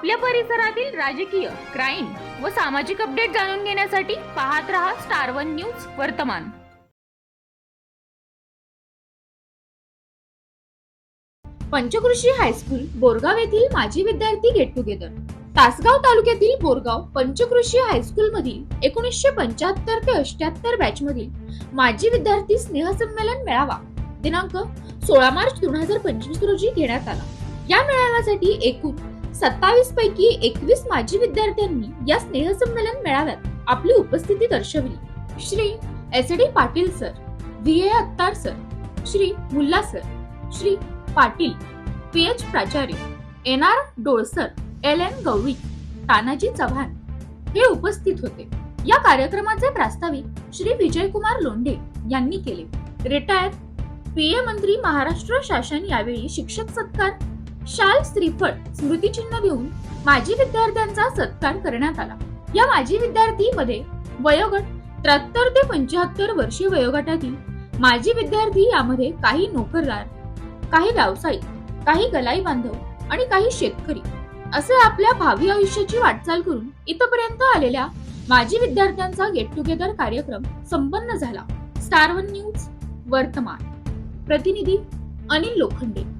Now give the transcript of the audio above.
आपल्या परिसरातील राजकीय क्राईम व सामाजिक अपडेट जाणून घेण्यासाठी पाहत रहा स्टार वन न्यूज वर्तमान. पंचकृषी हायस्कूल बोरगाव येथील माजी विद्यार्थी गेट टुगेदर तासगाव तालुक्यातील बोरगाव पंचकृषी हायस्कूल मधील एकोणीसशे पंच्याहत्तर ते अष्ट्याहत्तर बॅच मधील माजी विद्यार्थी स्नेहसंमेलन मेळावा दिनांक सोळा मार्च दोन हजार पंचवीस रोजी घेण्यात आला. या मेळाव्यासाठी एकूण सत्तावीस पैकी एकवीस माजी विद्यार्थ्यांनी या स्नेहसंमेलन मेळाव्यात आपली उपस्थिती दर्शवली. Shri S D Patil sir V A Attar sir Shri Mulla sir Shri Patil P H प्राचार्य N R Dolsar L N Gawali Tanaji Chavan हे उपस्थित होते. या कार्यक्रमाचे प्रास्ताविक श्री विजयकुमार लोंढे यांनी केले. रिटायर पी ए मंत्री महाराष्ट्र शासन यावेळी शिक्षक सत्कार शाल श्रीफळ स्मृतिचिन्ह देऊन माजी विद्यार्थ्यांचा सत्कार करण्यात आला. या माजी विद्यार्थी मध्ये वयोगट त्र्याहत्तर ते पंच्याहत्तर वर्षे वयोगटातील माजी विद्यार्थी यामध्ये काही नोकरदार काही व्यावसायिक काही गलाई बांधव आणि काही शेतकरी असे आपल्या भावी आयुष्याची वाटचाल करून इथपर्यंत आलेल्या माजी विद्यार्थ्यांचा गेट टुगेदर कार्यक्रम संपन्न झाला. स्टार वन न्यूज वर्तमान. प्रतिनिधी अनिल लोखंडे.